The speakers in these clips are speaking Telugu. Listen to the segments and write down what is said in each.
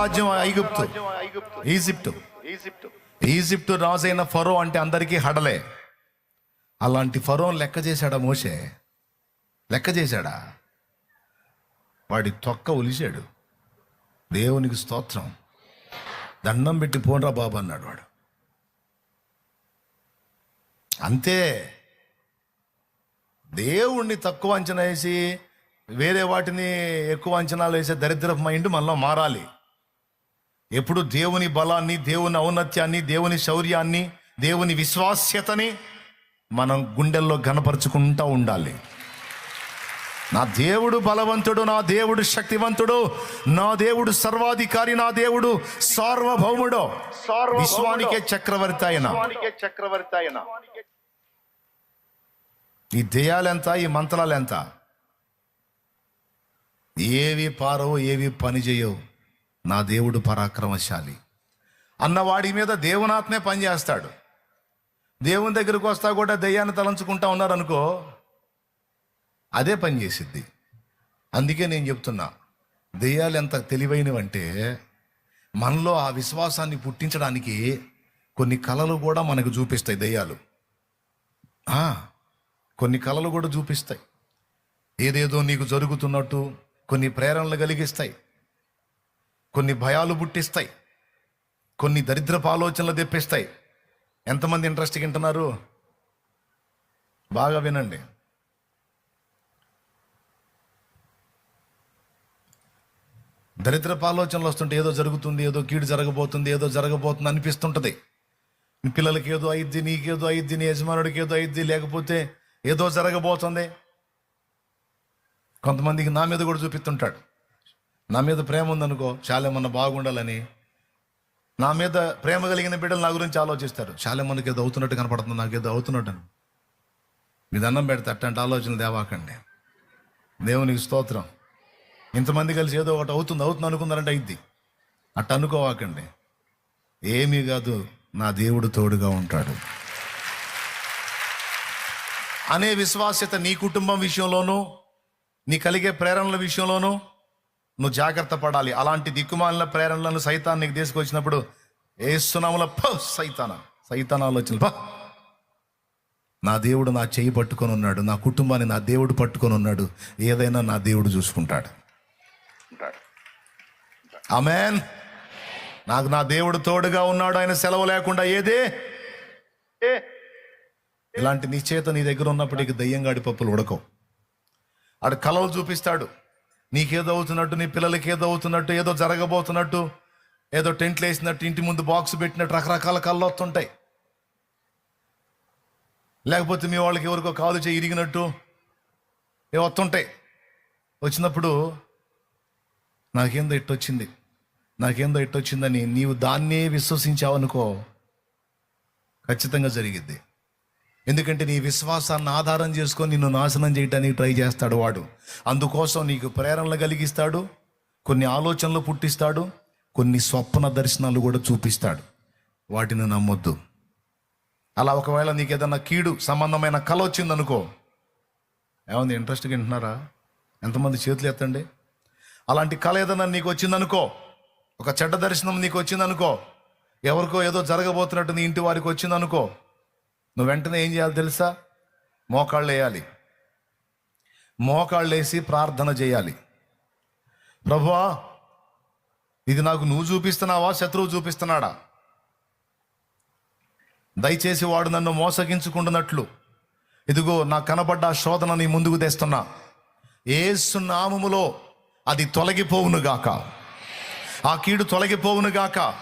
రాజ్యం ఐగుప్తు. ఈజిప్టు. ఈజిప్టు రాజైన ఫరో అంటే అందరికీ హడలే. అలాంటి ఫరోన్ లెక్క చేశాడా మోసే లెక్క చేశాడా? వాడి తొక్క ఒలిశాడు. దేవునికి స్తోత్రం. దండం పెట్టి పోన్రా బాబు అన్నాడు వాడు. అంతే. దేవుణ్ణి తక్కువ అంచనా వేసి వేరే వాటిని ఎక్కువ అంచనాలు వేసే దరిద్రపు మైండ్ మనలో మారాలి. ఎప్పుడు దేవుని బలాన్ని దేవుని ఔన్నత్యాన్ని దేవుని శౌర్యాన్ని దేవుని విశ్వాస్యతని మనం గుండెల్లో గనపరుచుకుంటూ ఉండాలి. నా దేవుడు బలవంతుడు నా దేవుడు శక్తివంతుడు నా దేవుడు సర్వాధికారి నా దేవుడు సార్వభౌముడు. విశ్వానికే చక్రవర్తి ఆయన చక్రవర్తి ఆయన ఈ దెయ్యాలెంత ఈ మంత్రాలు ఎంత ఏవి పారవు ఏవి పని చేయవు నా దేవుడు పరాక్రమశాలి. అన్నవాడి మీద దేవునాత్మే పనిచేస్తాడు. దేవుని దగ్గరకు వస్తా కూడా దయ్యాన్ని తలంచుకుంటా ఉన్నారనుకో అదే పని చేసిద్ది. అందుకే నేను చెప్తున్నా దెయ్యాలు ఎంత తెలివైనవంటే మనలో ఆ విశ్వాసాన్ని పుట్టించడానికి కొన్ని కళలు కూడా మనకు చూపిస్తాయి దెయ్యాలు. కొన్ని కళలు కూడా చూపిస్తాయి. ఏదేదో నీకు జరుగుతున్నట్టు కొన్ని ప్రేరణలు కలిగిస్తాయి. కొన్ని భయాలు పుట్టిస్తాయి. కొన్ని దరిద్రపు ఆలోచనలు తెప్పిస్తాయి. ఎంతమంది ఇంట్రెస్ట్ వింటున్నారు? బాగా వినండి. దరిద్రపు ఆలోచనలు వస్తుంటే ఏదో జరుగుతుంది ఏదో కీడు జరగబోతుంది ఏదో జరగబోతుంది అనిపిస్తుంటుంది. నీ పిల్లలకి ఏదో అయిద్ది నీకేదో అయిద్ది నీ యజమానుడికి ఏదో అయిద్ది లేకపోతే ఏదో జరగబోతుంది. కొంతమందికి నా మీద కూడా చూపిస్తుంటాడు. నా మీద ప్రేమ ఉందనుకో చాలా బాగుండాలని. నా మీద ప్రేమ కలిగిన బిడ్డలు నా గురించి ఆలోచిస్తారు. చాలా ఏదో అవుతున్నట్టు కనపడుతుంది నాకు ఏదో అవుతున్నట్టు మీద మీ దండం పెడితే అట్టంటే ఆలోచనలు దేవాకండి. దేవునికి స్తోత్రం. ఇంతమంది కలిసి ఏదో ఒకటి అవుతుంది అవుతుంది అనుకున్నారంటే అయింది అట్ట అనుకోవాకండి. ఏమీ కాదు నా దేవుడు తోడుగా ఉంటాడు. అనే విశ్వాస్యత నీ కుటుంబం విషయంలోనూ నీ కలిగే ప్రేరణల విషయంలోనూ నువ్వు జాగ్రత్త పడాలి. అలాంటి దిక్కుమాలిన ప్రేరణలను సైతాన్ నీకు తీసుకొచ్చినప్పుడు ఏ సునాముల సైతాన. సైతాన్ ఆలోచన పా. నా దేవుడు నా చేయి పట్టుకొని ఉన్నాడు. నా కుటుంబాన్ని నా దేవుడు పట్టుకొని ఉన్నాడు. ఏదైనా నా దేవుడు చూసుకుంటాడు. ఆమెన్. నాకు నా దేవుడు తోడుగా ఉన్నాడు. ఆయన సెలవు లేకుండా ఏదే? ఏ ఇలాంటి నిశ్చేత నీ దగ్గర ఉన్నప్పటికీ దయ్యంగాడి పప్పులు ఉడకవు. ఆడు కలలు చూపిస్తాడు. నీకేదో అవుతున్నట్టు నీ పిల్లలకి ఏదో అవుతున్నట్టు ఏదో జరగబోతున్నట్టు ఏదో టెంట్లు వేసినట్టు ఇంటి ముందు బాక్స్ పెట్టినట్టు రకరకాల కళ్ళు వస్తుంటాయి లేకపోతే మీ వాళ్ళకి ఎవరికో కాలు చేయి ఇరిగినట్టు ఏ వస్తుంటాయి వచ్చినప్పుడు నాకేందో ఇట్టొచ్చింది నాకేందో ఇట్టొచ్చిందని నీవు దాన్నే విశ్వసించావనుకో ఖచ్చితంగా జరిగిద్ది. ఎందుకంటే నీ విశ్వాసాన్ని ఆధారం చేసుకొని నిన్ను నాశనం చేయడానికి ట్రై చేస్తాడు వాడు. అందుకోసం నీకు ప్రేరణలు కలిగిస్తాడు కొన్ని ఆలోచనలు పుట్టిస్తాడు కొన్ని స్వప్న దర్శనాలు కూడా చూపిస్తాడు. వాటిని నమ్మొద్దు. అలా ఒకవేళ నీకు ఏదన్నా కీడు సంబంధమైన కళ వచ్చిందనుకో ఏమంది ఇంట్రెస్ట్గా వింటున్నారా? ఎంతమంది చేతులు ఎత్తండి? అలాంటి కళ ఏదన్నా నీకు వచ్చిందనుకో ఒక చెడ్డ దర్శనం నీకు వచ్చిందనుకో ఎవరికో ఏదో జరగబోతున్నట్టు నీ ఇంటి వారికి వచ్చిందనుకో నువ్వు వెంటనే ఏం చేయాలి తెలుసా? మోకాళ్ళు వేయాలి. మోకాళ్ళు వేసి ప్రార్థన చేయాలి. ప్రభువా ఇది నాకు నువ్వు చూపిస్తున్నావా? శత్రువు చూపిస్తున్నాడా? దయచేసి వాడు నన్ను మోసగించుకుంటున్నట్లు. ఇదిగో నా కనబడ్డ శోధన నీ ముందుకు తెస్తున్నా. ఏసు నామములో అది తొలగిపోవును గాక. ఆ కీడు తొలగిపోవును గాక.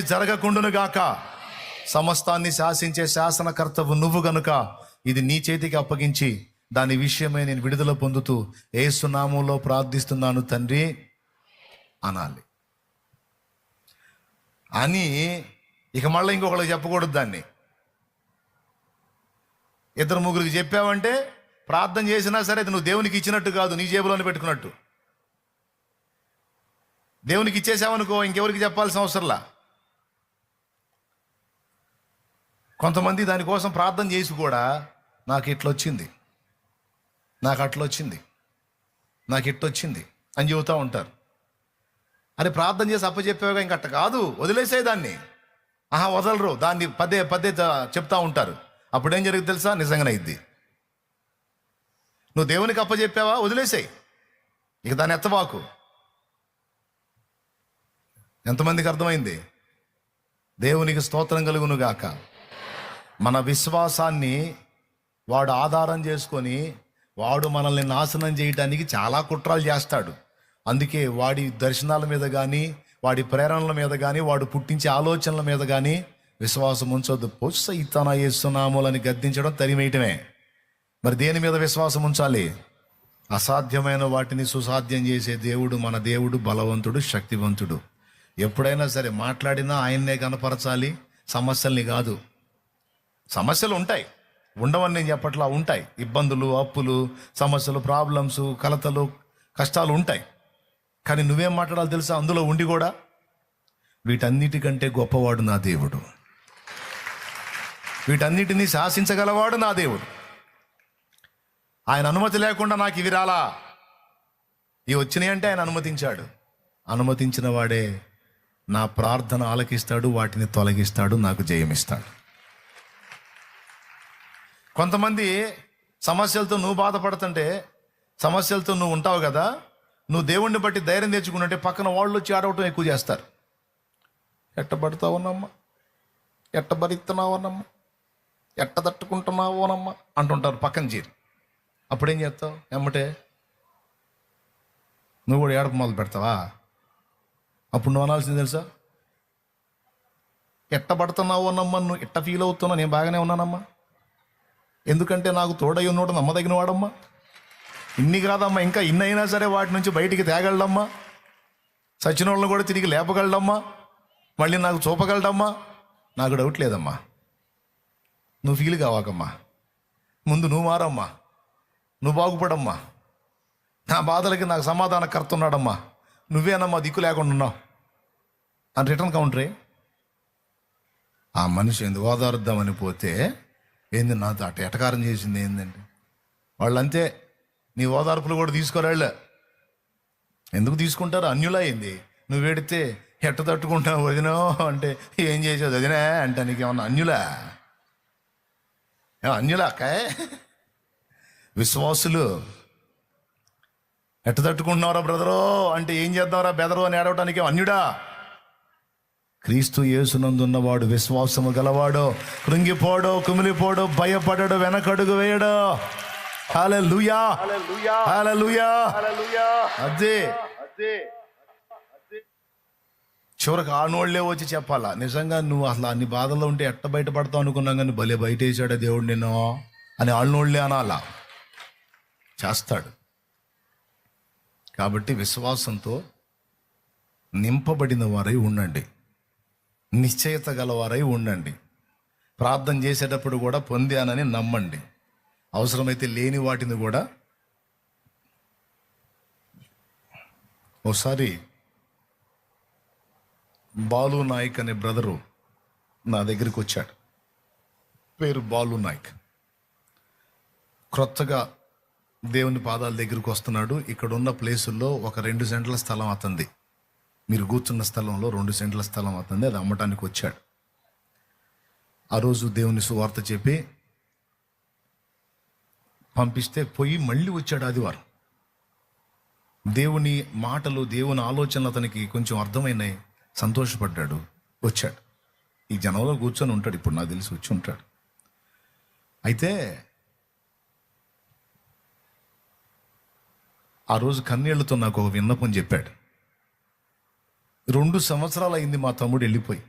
జరగకుండునుగాక గాక. సమస్తాన్ని శాసించే శాసనకర్తవు నువ్వు గనుక ఇది నీ చేతికి అప్పగించి దాని విషయమై నేను విడుదల పొందుతూ ఏసునామంలో ప్రార్థిస్తున్నాను తండ్రి అనాలి. అని ఇక మళ్ళీ ఇంకొకళ్ళకి చెప్పకూడదు దాన్ని. ఇద్దరు ముగ్గురికి చెప్పావంటే ప్రార్థన చేసినా సరే అది నువ్వు దేవునికి ఇచ్చినట్టు కాదు నీ జేబులోనే పెట్టుకున్నట్టు. దేవునికి ఇచ్చేసావనుకో ఇంకెవరికి చెప్పాల్సిన అవసరంలా? కొంతమంది దానికోసం ప్రార్థన చేసి కూడా నాకు ఇట్లా వచ్చింది నాకు అట్లా వచ్చింది నాకు ఇట్లా వచ్చింది అని చెబుతూ ఉంటారు. అరే ప్రార్థన చేసి అప్పచెప్పేవాగా ఇంకట్ట కాదు. వదిలేసే దాన్ని. ఆహా వదలరు. దాన్ని పదే పదే చెప్తూ చెప్తా ఉంటారు. అప్పుడేం జరుగుతుంది తెలుసా? నిజంగానే ఇద్ది నువ్వు దేవునికి అప్పచెప్పావా? వదిలేసాయి. ఇక దాన్ని ఎత్తబాకు ఎంతమందికి అర్థమైంది? దేవునికి స్తోత్రం కలుగును గాక మన విశ్వాసాన్ని వాడు ఆధారం చేసుకొని వాడు మనల్ని నాశనం చేయడానికి చాలా కుట్రలు చేస్తాడు. అందుకే వాడి దర్శనాల మీద కానీ వాడి ప్రేరణల మీద కానీ వాడు పుట్టించే ఆలోచనల మీద కానీ విశ్వాసం ఉంచొద్దు. పొస్స ఇతన చేస్తున్నాములని గద్దించడం తరిమేయటమే. మరి దేని మీద విశ్వాసం ఉంచాలి? అసాధ్యమైన వాటిని సుసాధ్యం చేసే దేవుడు మన దేవుడు బలవంతుడు శక్తివంతుడు. ఎప్పుడైనా సరే మాట్లాడినా ఆయన్నే కనపరచాలి సమస్యల్ని కాదు. సమస్యలు ఉంటాయి ఉండవని నేను చెప్పట్లా ఉంటాయి. ఇబ్బందులు అప్పులు సమస్యలు ప్రాబ్లమ్స్ కలతలు కష్టాలు ఉంటాయి కానీ నువ్వేం మాట్లాడాలి తెలుసా? అందులో ఉండి కూడా వీటన్నిటికంటే గొప్పవాడు నా దేవుడు. వీటన్నిటినీ శాసించగలవాడు నా దేవుడు. ఆయన అనుమతి లేకుండా నాకు ఇవి రాలా. ఇవి వచ్చినాయి అంటే ఆయన అనుమతించాడు. అనుమతించిన వాడే నా ప్రార్థన ఆలకిస్తాడు వాటిని తొలగిస్తాడు నాకు జయమిస్తాడు. కొంతమంది సమస్యలతో నువ్వు బాధపడుతుంటే సమస్యలతో నువ్వు ఉంటావు కదా నువ్వు దేవుణ్ణి బట్టి ధైర్యం తెచ్చుకున్నట్టే పక్కన వాళ్ళు వచ్చి ఆడవటం ఎక్కువ చేస్తారు. ఎట్ట పడతావునమ్మా? ఎట్ట భరిస్తున్నావునమ్మా ఎట్ట తట్టుకుంటున్నావునమ్మా? అంటుంటారు పక్కన చేరి అప్పుడేం చేస్తావు? ఎమ్మటే నువ్వు కూడా ఏడప మొదలు పెడతావా? అప్పుడు నువ్వు అనాల్సింది తెలుసా? ఎట్ట పడుతున్నావు అన్నమ్మా నువ్వు ఎట్ట ఫీల్ అవుతున్నావు? నేను బాగానే ఉన్నానమ్మా. ఎందుకంటే నాకు తోడై ఉన్నోడు నమ్మదగిన వాడమ్మా ఇన్ని కాదమ్మా ఇంకా ఇన్ని అయినా సరే వాటి నుంచి బయటికి తేగలడమ్మా. సచిన వాళ్ళని కూడా తిరిగి లేపగలడమ్మా. మళ్ళీ నాకు చూపగలడమ్మా. నాకు డౌట్ లేదమ్మా. నువ్వు ఫీల్ కావాకమ్మా. ముందు నువ్వు మారమ్మా. నువ్వు బాగుపడమ్మా. నా బాధలకి నాకు సమాధానకర్త ఉన్నాడమ్మా నువ్వేనమ్మా దిక్కు లేకుండా ఉన్నావు. అని రిటర్న్ కౌంటరే ఆ మనిషి ఎందుకు ఓదారుద్దామని పోతే ఏంది నాతో అట ఎటకారం చేసింది ఏందండి వాళ్ళంతే నీ ఓదార్పులు కూడా తీసుకోరాళ్ళ. ఎందుకు తీసుకుంటారు? అన్యులా అయింది నువ్వు వెడితే ఎట్ట తట్టుకుంటావు వదినో అంటే ఏం చేసావు వదినా అంటే నీకు ఏమన్నా అన్యులా? ఏం అన్యులా విశ్వాసులు ఎట్ట తట్టుకుంటున్నారా బ్రదరో? అంటే ఏం చేద్దాంరా బెదరు అని ఏడవటానికి అన్యుడా? క్రీస్తు యేసునందున్నవాడు విశ్వాసము గలవాడు కృంగిపోడు కుమిలిపోడు భయపడడు వెనకడుగు వేయడు. హల్లెలూయా. హల్లెలూయా. అదే చివరికి ఆనోళ్ళే వచ్చి చెప్పాలా నిజంగా నువ్వు అసలు అన్ని బాధల్లో ఉంటే ఎట్ట బయటపడతావు అనుకున్నాం కానీ భలే బయట వేసాడే దేవుడు నిన్ను? అని ఆళ్ళనోళ్ళే అనాలా. చేస్తాడు. కాబట్టి విశ్వాసంతో నింపబడిన వారై ఉండండి. నిశ్చయత గలవారై ఉండండి. ప్రార్థన చేసేటప్పుడు కూడా పొందానని నమ్మండి. అవసరమైతే లేని వాటిని కూడా ఒకసారి బాలు నాయక్ అనే బ్రదరు నా దగ్గరికి వచ్చాడు. పేరు బాలు నాయక్. క్రొత్తగా దేవుని పాదాల దగ్గరికి వస్తున్నాడు. ఇక్కడ ఉన్న ప్లేసుల్లో ఒక రెండు సెంట్ల స్థలం అతంది మీరు కూర్చున్న స్థలంలో రెండు సెంట్ల స్థలం అవుతుంది అది అమ్మటానికి వచ్చాడు. ఆ రోజు దేవుని సువార్త చెప్పి పంపిస్తే పోయి మళ్ళీ వచ్చాడు ఆదివారం. దేవుని మాటలు దేవుని ఆలోచనలు అతనికి కొంచెం అర్థమైనాయి. సంతోషపడ్డాడు వచ్చాడు. ఈ జనంలో కూర్చొని ఉంటాడు ఇప్పుడు నాకు తెలిసి వచ్చి ఉంటాడు. అయితే ఆ రోజు కన్నీళ్ళతో నాకు ఒక విన్నపం చెప్పాడు. రెండు సంవత్సరాలు అయింది మా తమ్ముడు వెళ్ళిపోయి.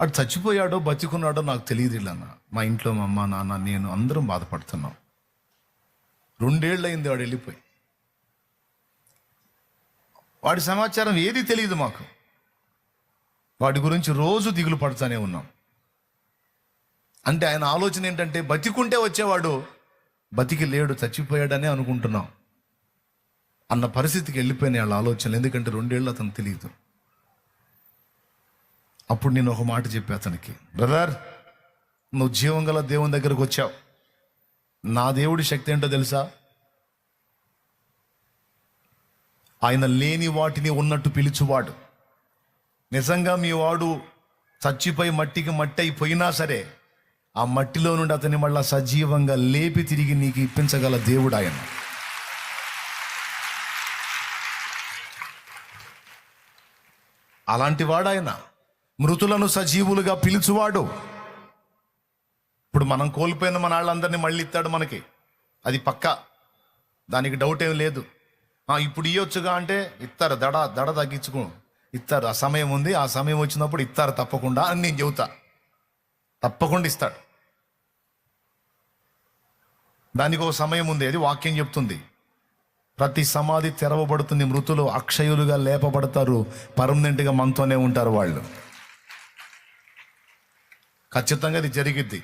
అటు చచ్చిపోయాడో బతికున్నాడో నాకు తెలియదు ఇల్లన్న మా ఇంట్లో మా అమ్మ నాన్న నేను అందరం బాధపడుతున్నాం. రెండేళ్ళు అయింది వాడు వెళ్ళిపోయి. వాడి సమాచారం ఏది తెలియదు మాకు. వాడి గురించి రోజు దిగులు పడుతూనే ఉన్నాం. అంటే ఆయన ఆలోచన ఏంటంటే బతికుంటే వచ్చేవాడు బతికి లేడు చచ్చిపోయాడనే అనుకుంటున్నాం. అన్న పరిస్థితికి వెళ్ళిపోయిన వాళ్ళ ఆలోచనలు. ఎందుకంటే రెండేళ్ళు అతను తెలియదు. అప్పుడు నేను ఒక మాట చెప్పి అతనికి బ్రదర్ నువ్వు జీవం గల దేవుని దగ్గరకు వచ్చావు. నా దేవుడి శక్తి ఏంటో తెలుసా? ఆయన లేని వాటిని ఉన్నట్టు పిలుచువాడు. నిజంగా మీ వాడు చచ్చిపోయి మట్టికి మట్టి అయిపోయినా సరే ఆ మట్టిలో నుండి అతన్ని మళ్ళా సజీవంగా లేపి తిరిగి నీకు ఇప్పించగల దేవుడు ఆయన. అలాంటి వాడాయన ఆయన మృతులను సజీవులుగా పిలుచువాడు. ఇప్పుడు మనం కోల్పోయిన మన వాళ్ళందరినీ మళ్ళీ ఇస్తాడు మనకి. అది పక్కా. దానికి డౌట్ ఏం లేదు. ఇప్పుడు ఇవ్వచ్చుగా అంటే ఇస్తారు దడ దడ తగ్గించుకో. ఇస్తారు ఆ సమయం ఉంది ఆ సమయం వచ్చినప్పుడు ఇస్తారు తప్పకుండా అని నేను చెబుతా. తప్పకుండా ఇస్తాడు. దానికి ఒక సమయం ఉంది అది వాక్యం చెప్తుంది. ప్రతి సమాధి తెరవబడుతుంది మృతులు అక్షయులుగా లేపబడతారు పర్మనెంట్గా మనతోనే ఉంటారు వాళ్ళు. ఖచ్చితంగా ఇది జరిగిద్ది.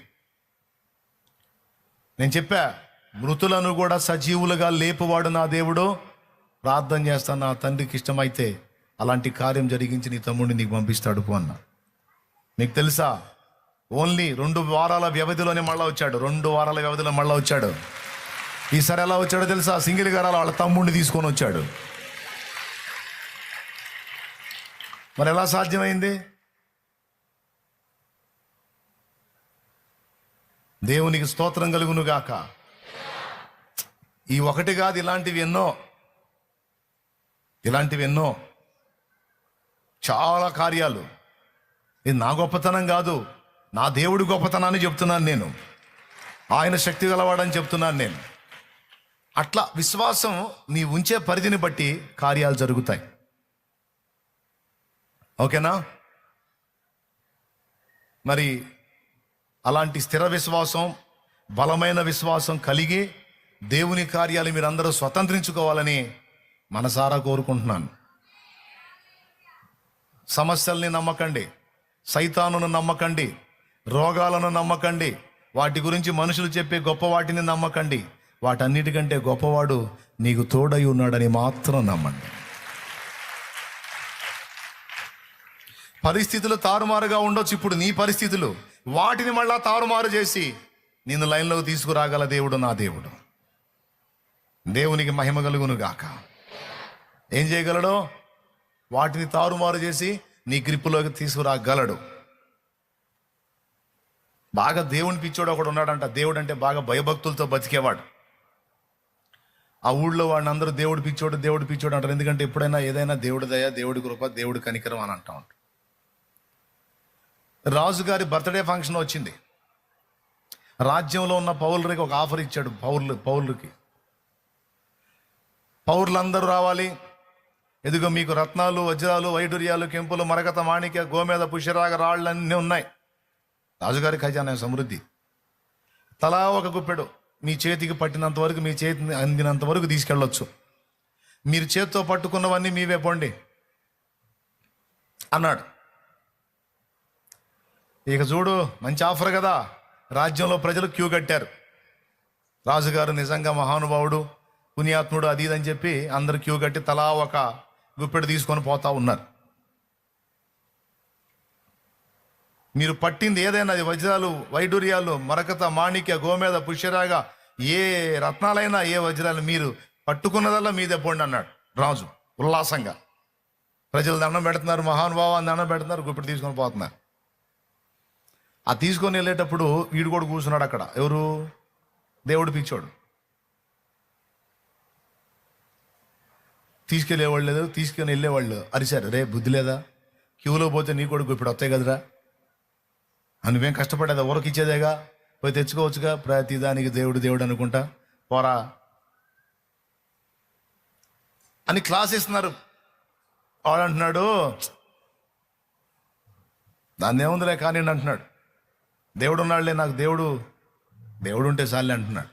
నేను చెప్పా మృతులను కూడా సజీవులుగా లేపువాడు నా దేవుడు. ప్రార్థన చేస్తాను నా తండ్రికి ఇష్టమైతే అలాంటి కార్యం జరిగించి నీ తమ్ముడిని నీకు పంపిస్తాడు పో అన్న. మీకు తెలుసా? ఓన్లీ రెండు వారాల వ్యవధిలోనే మళ్ళా వచ్చాడు రెండు వారాల వ్యవధిలో మళ్ళా వచ్చాడు. ఈసారి ఎలా వచ్చాడో తెలుసా? సింగిల్ గారు వాళ్ళ తమ్ముడిని తీసుకొని వచ్చాడు. మరి ఎలా సాధ్యమైంది? దేవునికి స్తోత్రం కలుగును గాక ఈ ఒకటి కాదు ఇలాంటివి ఎన్నో. ఇలాంటివి ఎన్నో. చాలా కార్యాలు. ఇది నా గొప్పతనం కాదు నా దేవుడి గొప్పతనాన్ని చెప్తున్నాను నేను. ఆయన శక్తి గలవాడని చెప్తున్నాను నేను. అట్లా విశ్వాసం నీ ఉంచే పరిధిని బట్టి కార్యాలు జరుగుతాయి. ఓకేనా? మరి అలాంటి స్థిర విశ్వాసం బలమైన విశ్వాసం కలిగి దేవుని కార్యాలు మీరందరూ స్వతంత్రించుకోవాలని మనసారా కోరుకుంటున్నాను. సమస్యల్ని నమ్మకండి సైతానును నమ్మకండి రోగాలను నమ్మకండి వాటి గురించి మనుషులు చెప్పే గొప్ప వాటిని నమ్మకండి. వాటన్నిటికంటే గొప్పవాడు నీకు తోడై ఉన్నాడని మాత్రం నమ్మండి. పరిస్థితులు తారుమారుగా ఉండొచ్చు ఇప్పుడు నీ పరిస్థితులు. వాటిని మళ్ళా తారుమారు చేసి నిన్ను లైన్లోకి తీసుకురాగల దేవుడు నా దేవుడు. దేవునికి మహిమ కలుగును గాక. ఏం చేయగలడో? వాటిని తారుమారు చేసి నీ గ్రిప్పులోకి తీసుకురాగలడు. బాగా దేవుని పిచ్చోడు ఒకడు ఉన్నాడంట. దేవుడు అంటే బాగా భయభక్తులతో బతికేవాడు. ఆ ఊళ్ళో వాడిని అందరూ దేవుడు పిచ్చోడు దేవుడు పిచ్చోడు అంటారు. ఎందుకంటే ఎప్పుడైనా ఏదైనా దేవుడి దయ దేవుడి కృప దేవుడి కనికరం అని అంటా ఉంటారు. రాజుగారి బర్త్డే ఫంక్షన్ వచ్చింది. రాజ్యంలో ఉన్న పౌరులకి ఒక ఆఫర్ ఇచ్చాడు పౌరులు పౌరులకి. పౌరులందరూ రావాలి. ఎదుగో మీకు రత్నాలు వజ్రాలు వైడూర్యాలు కెంపులు మరకత మాణిక్య గోమేద పుష్యరాగ రాళ్ళన్నీ ఉన్నాయి. రాజుగారి ఖజానా సమృద్ధి. తలా ఒక గుప్పెడు. మీ చేతికి పట్టినంత వరకు మీ చేతిని అందినంత వరకు తీసుకెళ్ళొచ్చు. మీరు చేతితో పట్టుకున్నవన్నీ మీవే పోండి. అన్నాడు. ఇక చూడు మంచి ఆఫర్ కదా. రాజ్యంలో ప్రజలు క్యూ కట్టారు. రాజుగారు నిజంగా మహానుభావుడు పుణ్యాత్ముడు అది ఇది అని చెప్పి అందరు క్యూ కట్టి తలా ఒక గుప్పెడు తీసుకొని పోతా ఉన్నారు. మీరు పట్టింది ఏదైనా అది వజ్రాలు వైడూర్యాలు మరకత మాణిక్య గోమేద పుష్యరాగ ఏ రత్నాలైనా ఏ వజ్రాలు మీరు పట్టుకున్నదల్లా మీదే పోండి అన్నాడు రాజు ఉల్లాసంగా. ప్రజలు దండం పెడుతున్నారు మహానుభావాన్ని దండం పెడుతున్నారు గుప్పిడి తీసుకొని పోతున్నారు. ఆ తీసుకొని వెళ్ళేటప్పుడు వీడు కూడా కూర్చున్నాడు అక్కడ. ఎవరు? దేవుడు పిచ్చోడు. తీసుకెళ్ళేవాళ్ళు లేదు తీసుకొని వెళ్ళేవాళ్ళు అరిశారు. రే బుద్ధి లేదా? క్యూలో పోతే నీ కూడా గుప్పిడి వస్తాయి కదరా? నువ్వేం కష్టపడేదా? ఊరికి ఇచ్చేదేగా? పోయి తెచ్చుకోవచ్చుగా? ప్రతి దానికి దేవుడు దేవుడు అనుకుంటా. పోరా. అని క్లాస్ ఇస్తున్నారు వాడు అంటున్నాడు దాన్ని ఏముందిలే కానీ అంటున్నాడు. దేవుడు ఉన్నాడులే నాకు దేవుడు దేవుడు ఉంటే చాలే అంటున్నాడు.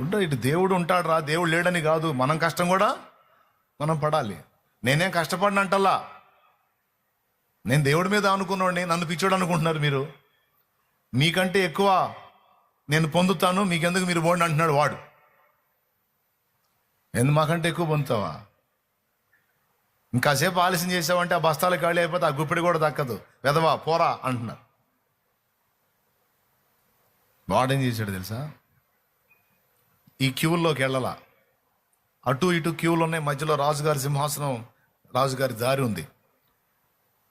ఉంటే ఇటు దేవుడు ఉంటాడు రా దేవుడు లేడని కాదు. మనం కష్టం కూడా మనం పడాలి. నేనేం కష్టపడినంటల్లా. నేను దేవుడి మీద అనుకున్నాడిని నన్ను పిచ్చోడు అనుకుంటున్నారు మీరు. మీకంటే ఎక్కువ నేను పొందుతాను మీకెందుకు మీరు పోండి అంటున్నాడు వాడు. ఎందు మాకంటే ఎక్కువ పొందుతావా? ఇంకాసేపు ఆలస్యం చేసావంటే ఆ బస్తాలు ఖాళీ అయిపోతే ఆ గుప్పిడి కూడా దక్కదు. వెదవా పోరా అంటున్నారు. వాడేం చేశాడు తెలుసా? ఈ క్యూల్లోకి వెళ్ళాల? అటు ఇటు క్యూలు ఉన్నాయి మధ్యలో రాజుగారి సింహాసనం రాజుగారి దారి ఉంది.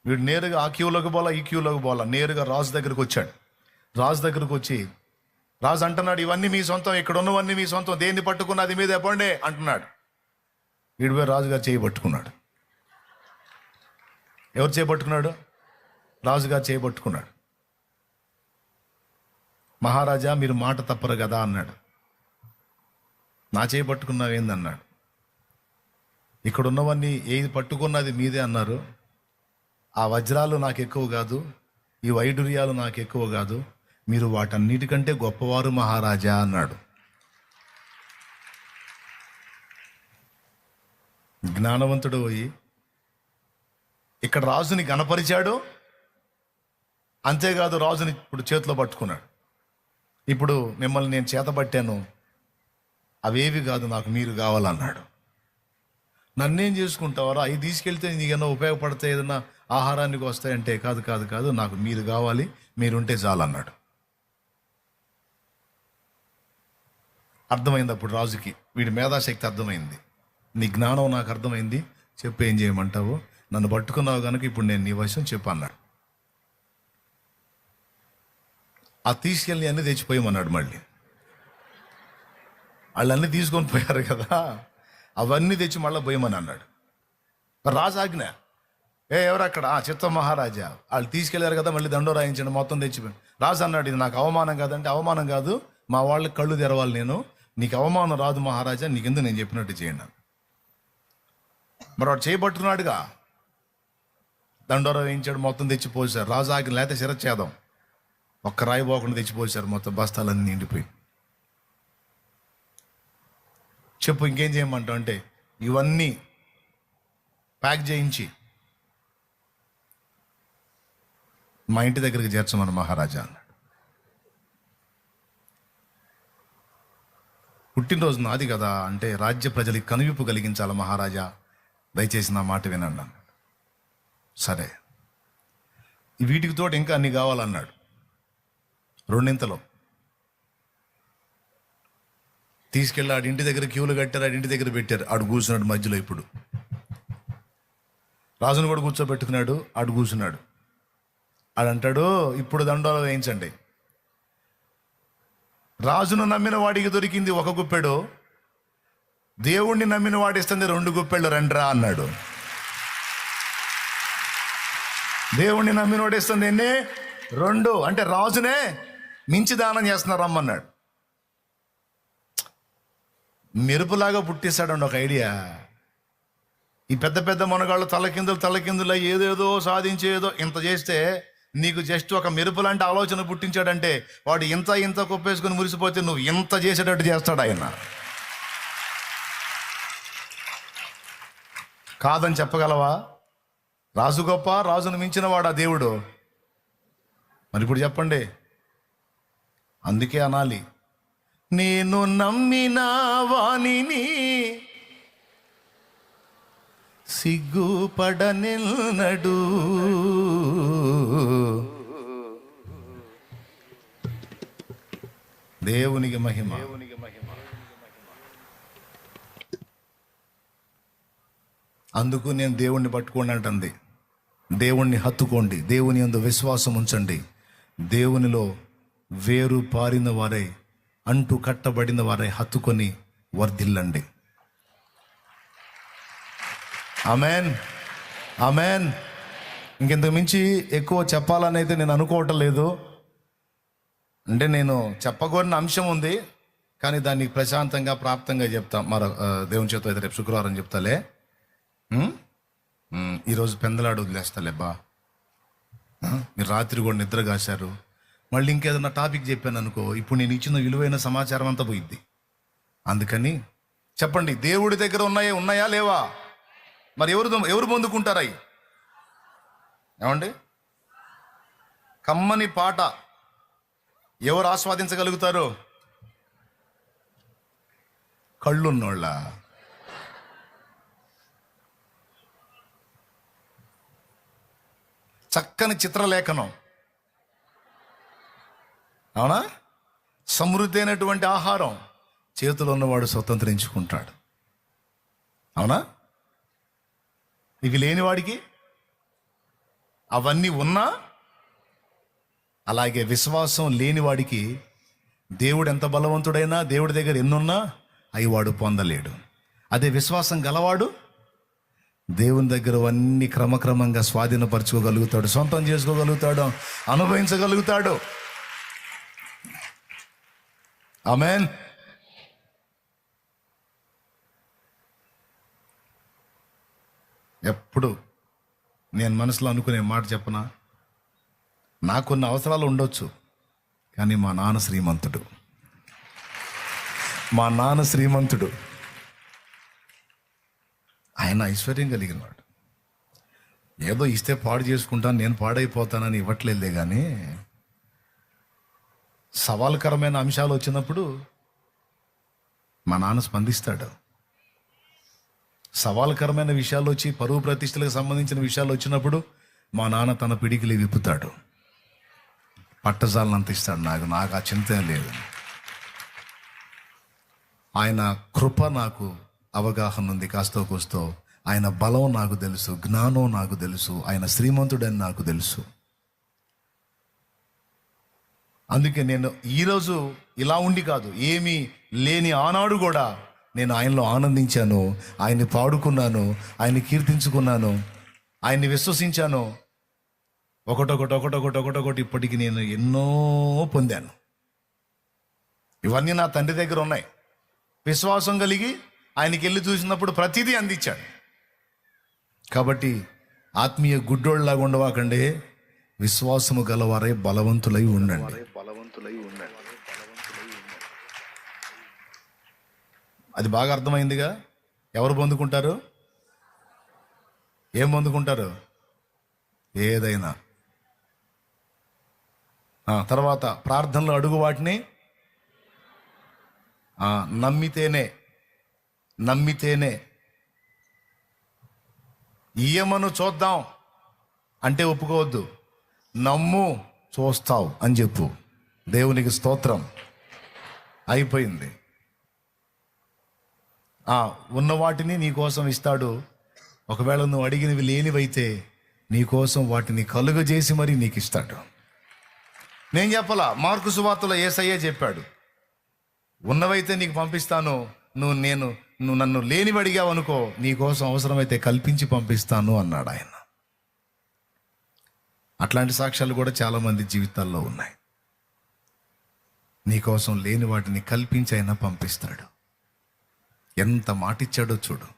వీడు నేరుగా ఆ క్యూలోకి పోలా ఈ క్యూలోకి పోలా నేరుగా రాజు దగ్గరకు వచ్చాడు. రాజు దగ్గరకు వచ్చి రాజు అంటున్నాడు ఇవన్నీ మీ సొంతం ఇక్కడ ఉన్నవన్నీ మీ సొంతం దేన్ని పట్టుకున్న అది మీద ఎప్పండే అంటున్నాడు. వీడిపోయి రాజుగారు చేయి పట్టుకున్నాడు. ఎవరు చేపట్టుకున్నాడు రాజుగారు చేయబట్టుకున్నాడు మహారాజా మీరు మాట తప్పరు కదా అన్నాడు. నా చేపట్టుకున్నావు ఏందన్నాడు ఇక్కడ ఉన్నవన్నీ ఏది పట్టుకున్నది మీదే అన్నారు. ఆ వజ్రాలు నాకు ఎక్కువ కాదు ఈ వైడూర్యాలు నాకు ఎక్కువ కాదు మీరు వాటన్నిటికంటే గొప్పవారు మహారాజా అన్నాడు. జ్ఞానవంతుడు పోయి ఇక్కడ రాజుని గణపరిచాడు అంతేకాదు రాజుని ఇప్పుడు చేతిలో పట్టుకున్నాడు. ఇప్పుడు మిమ్మల్ని నేను చేతబట్టాను అవేవి కాదు నాకు మీరు కావాలన్నాడు. నన్నేం చేసుకుంటావారా? అవి తీసుకెళ్తే నీకన్నా ఉపయోగపడతాయి? ఏదన్నా ఆహారానికి వస్తాయంటే కాదు కాదు కాదు నాకు మీరు కావాలి మీరుంటే చాలన్నాడు అర్థమైంది అప్పుడు రాజుకి. వీడి మేధాశక్తి అర్థమైంది. నీ జ్ఞానం నాకు అర్థమైంది. చెప్పు ఏం చేయమంటావు? నన్ను పట్టుకున్నావు కనుక ఇప్పుడు నేను నీ వశం చెప్పన్నాడు ఆ తీసుకెళ్ళి అన్ని తెచ్చిపోయమన్నాడు మళ్ళీ. వాళ్ళన్నీ తీసుకొని పోయారు కదా. అవన్నీ తెచ్చి మళ్ళీ పోయమని అన్నాడు. రాజాజ్ఞ. ఏ ఎవరు అక్కడ ఆ చిత్త మహారాజా. వాళ్ళు తీసుకెళ్ళారు కదా మళ్ళీ దండో రాయించండి మొత్తం తెచ్చిపోయి రాజు అన్నాడు ఇది నాకు అవమానం కాదంటే అవమానం కాదు. మా వాళ్ళకి కళ్ళు తెరవాలి నేను. నీకు అవమానం రాదు మహారాజా నీకెందుకు నేను చెప్పినట్టు చేయండి మరి వాడు చేయబట్టుకున్నాడుగా దండోరా వేయించాడు మొత్తం తెచ్చిపోసారు. రాజు ఆజ్ఞ లేకపోతే శిరచ్ఛేదం. ఒక్క రాయి పోకుండా తెచ్చిపోసారు మొత్తం బస్తాలన్నీ నిండిపోయి. చెప్పు ఇంకేం చేయమంటావు? అంటే ఇవన్నీ ప్యాక్ చేయించి మా ఇంటి దగ్గరికి చేర్చమని మహారాజా అన్నాడు. పుట్టినరోజు నాది కదా అంటే రాజ్య ప్రజలకి కనువిప్పు కలిగించాలి మహారాజా? దయచేసి నా మాట వినండి అన్నాడు. సరే. వీటికి తోటి ఇంకా అన్ని కావాలన్నాడు. రెండింతలో. తీసుకెళ్ళి ఆడి ఇంటి దగ్గర క్యూలు కట్టారు ఆడి ఇంటి దగ్గర పెట్టారు. ఆడు కూర్చున్నాడు మధ్యలో ఇప్పుడు. రాజును కూడా కూర్చోబెట్టుకున్నాడు ఆడు కూర్చున్నాడు. ఆడు అంటాడు ఇప్పుడు దండాలు వేయించండి. రాజును నమ్మిన వాడికి దొరికింది ఒక గుప్పెడు దేవుణ్ణి నమ్మిన వాడిస్తుంది రెండు గుప్పెళ్ళు రండ్రా అన్నాడు. దేవుణ్ణి నమ్మిన వాడిస్తుంది ఎన్ని? రెండు. అంటే రాజునే మించి దానం చేస్తున్నారు రమ్మన్నాడు. మెరుపులాగా పుట్టిస్తాడండి ఒక ఐడియా. ఈ పెద్ద పెద్ద మనగాళ్ళు తలకిందులు తలకిందులు ఏదేదో సాధించేదో ఇంత చేస్తే నీకు జస్ట్ ఒక మెరుపు లాంటి ఆలోచన పుట్టించాడంటే వాడు ఇంత ఇంత కుప్పేసుకుని మురిసిపోతే నువ్వు ఇంత చేసేటట్టు చేస్తాడు ఆయన. కాదని చెప్పగలవా? రాజు గొప్ప రాజును మించిన వాడా దేవుడు? మరి ఇప్పుడు చెప్పండి. అందుకే అనాలి. నేను నమ్మిన వాణిని సిగ్గుపడనిల్నడు. దేవునికి మహిమ. అందుకు నేను దేవుణ్ణి పట్టుకోండి అంటుంది. దేవుణ్ణి హత్తుకోండి. దేవుని అందు విశ్వాసం ఉంచండి. దేవునిలో వేరు పారిన వారై అంటు కట్టబడిన వారై హత్తుకొని వర్ధిల్లండి. అమెన్ అమెన్ ఇంకెంతకు మించి ఎక్కువ చెప్పాలని అయితే నేను అనుకోవటం లేదు. అంటే నేను చెప్పకూడని అంశం ఉంది కానీ దాన్ని ప్రశాంతంగా ప్రాప్తంగా చెప్తాం. మరో దేవుని చేత అయితే రేపు శుక్రవారం చెప్తాలే. ఈరోజు పెందలాడు వదిలేస్తాలే బా. మీరు రాత్రి కూడా నిద్ర కాశారు. మళ్ళీ ఇంకేదన్నా టాపిక్ చెప్పాను అనుకో ఇప్పుడు నేను ఇచ్చిన విలువైన సమాచారం అంతా పోయిద్ది. అందుకని చెప్పండి దేవుడి దగ్గర ఉన్నాయా ఉన్నాయా లేవా? మరి ఎవరు ఎవరు ఎవరు పొందుకుంటారై ఏమండి? కమ్మని పాట ఎవరు ఆస్వాదించగలుగుతారు? కళ్ళున్నోళ్ళ. చక్కని చిత్రలేఖనం. అవునా? సమృద్ధి అయినటువంటి ఆహారం చేతులు ఉన్నవాడు స్వతంత్రించుకుంటాడు. అవునా? ఇవి లేని వాడికి అవన్నీ ఉన్నా అలాగే విశ్వాసం లేని వాడికి దేవుడు ఎంత బలవంతుడైనా దేవుడి దగ్గర ఎన్నున్నా అవి వాడు పొందలేడు. అదే విశ్వాసం గలవాడు దేవుని దగ్గర అన్ని క్రమక్రమంగా స్వాధీనపరచుకోగలుగుతాడు సొంతం చేసుకోగలుగుతాడు అనుభవించగలుగుతాడు. ఆమెన్ ఎప్పుడు నేను మనసులో అనుకునే మాట చెప్పనా? నాకున్న అవసరాలు ఉండొచ్చు కానీ మా నాన్న శ్రీమంతుడు. మా నాన్న శ్రీమంతుడు. ఆయన ఐశ్వర్యం కలిగిన వాడు. ఏదో ఇస్తే పాడు చేసుకుంటాను నేను పాడైపోతానని ఇవ్వట్లేదులే కానీ సవాల్కరమైన అంశాలు వచ్చినప్పుడు మా నాన్న స్పందిస్తాడు. సవాల్కరమైన విషయాలు వచ్చి పరువు ప్రతిష్టలకు సంబంధించిన విషయాలు వచ్చినప్పుడు మా నాన్న తన పిడికిలి విప్పుతాడు. అంత ఇస్తాడు నాకు నాకు ఆ చింత లేదు. ఆయన కృప నాకు అవగాహన ఉంది కాస్తో కూస్తో. ఆయన బలం నాకు తెలుసు జ్ఞానం నాకు తెలుసు ఆయన శ్రీమంతుడని నాకు తెలుసు. అందుకే నేను ఈరోజు ఇలా ఉండి కాదు ఏమీ లేని ఆనాడు కూడా నేను ఆయనలో ఆనందించాను ఆయన్ని పాడుకున్నాను ఆయన్ని కీర్తించుకున్నాను ఆయన్ని విశ్వసించాను. ఒకటొకటి ఒకటొకటి ఒకటొకటి ఇప్పటికి నేను ఎన్నో పొందాను. ఇవన్నీ నా తండ్రి దగ్గర ఉన్నాయి. విశ్వాసం కలిగి ఆయనకి వెళ్ళి చూసినప్పుడు ప్రతిదీ అందించాడు. కాబట్టి ఆత్మీయ గుడ్డోళ్ళలాగా ఉండవాకండి విశ్వాసము గలవారే బలవంతులై ఉండండి బలవంతులై ఉండండి అది బాగా అర్థమైందిగా? ఎవరు పొందుకుంటారు? ఏం పొందుకుంటారు? ఏదైనా. తర్వాత ప్రార్థనలు అడుగు వాటిని నమ్మితేనే నమ్మితేనే. ఇయ్యమను చూద్దాం అంటే ఒప్పుకోవద్దు. నమ్ము చూస్తావు అని చెప్పు. దేవునికి స్తోత్రం. అయిపోయింది. ఉన్న వాటిని నీ కోసం ఇస్తాడు. ఒకవేళ నువ్వు అడిగినవి లేనివైతే నీ కోసం వాటిని కలుగజేసి మరి నీకు ఇస్తాడు. నేను చెప్పలా? మార్కు సువార్తలో ఏసయ్యే చెప్పాడు. ఉన్నవైతే నీకు పంపిస్తాను. నువ్వు నేను నువ్వు నన్ను లేనివి అడిగావు అనుకో నీ కోసం అవసరమైతే కల్పించి పంపిస్తాను అన్నాడు ఆయన. అట్లాంటి సాక్ష్యాలు కూడా చాలామంది జీవితాల్లో ఉన్నాయి. నీ కోసం లేని వాటిని కల్పించి అయినా పంపిస్తాడు. ఎంత మాటిచ్చాడో చూడు.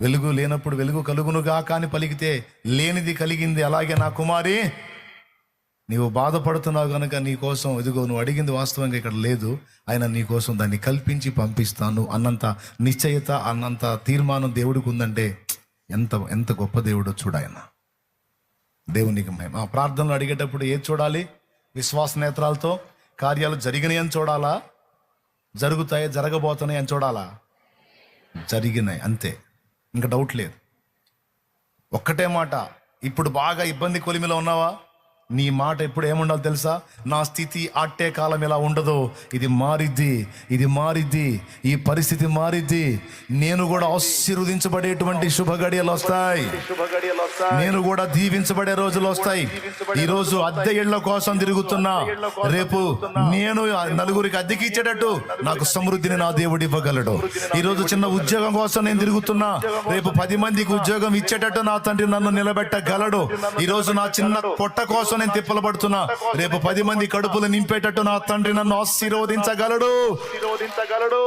వెలుగు లేనప్పుడు వెలుగు కలుగునుగా కాని పలికితే లేనిది కలిగింది అలాగే నా కుమారి నీవు బాధపడుతున్నావు కనుక నీ కోసం ఎదుగో నువ్వు అడిగింది వాస్తవంగా ఇక్కడ లేదు. ఆయన నీ కోసం దాన్ని కల్పించి పంపిస్తాను అన్నంత నిశ్చయత అన్నంత తీర్మానం దేవుడికి ఉందంటే ఎంత ఎంత గొప్ప దేవుడో చూడాయన దేవునికి మహిమ. ప్రార్థనలు అడిగేటప్పుడు ఏది చూడాలి? విశ్వాస నేత్రాలతో? కార్యాలు జరిగినాయని చూడాలా? జరుగుతాయి జరగబోతున్నాయి అని చూడాలా? జరిగినాయి అంతే. ఇంకా డౌట్ లేదు. ఒక్కటే మాట ఇప్పుడు బాగా ఇబ్బంది కొలిమిలో ఉన్నావా? నీ మాట ఎప్పుడు ఏముండాలి తెలుసా? నా స్థితి అట్టే కాలం ఇలా ఉండదు. ఇది మారిద్ది ఇది మారిద్ది ఈ పరిస్థితి మారిద్ది. నేను కూడా ఆశీర్వదించబడేటువంటి శుభ గడియలు వస్తాయి శుభ వస్తాయి. నేను కూడా దీవించబడే రోజులు వస్తాయి. ఈ రోజు అద్దె ఇళ్ళ కోసం తిరుగుతున్నా. రేపు నేను నలుగురికి అద్దెకి ఇచ్చేటట్టు నాకు సమృద్ధిని నా దేవుడు ఇవ్వగలడు. ఈ రోజు చిన్న ఉద్యోగం కోసం నేను తిరుగుతున్నా. రేపు పది మందికి ఉద్యోగం ఇచ్చేటట్టు నా తండ్రి నన్ను నిలబెట్టగలడు. ఈ రోజు నా చిన్న పొట్ట కోసం నేను తిప్పలు పడుతున్నా రేపు పది మంది కడుపులు నింపేటట్టు నా తండ్రి నన్ను ఆశీర్వదించగలడు. ఆశీర్వదించగలడు.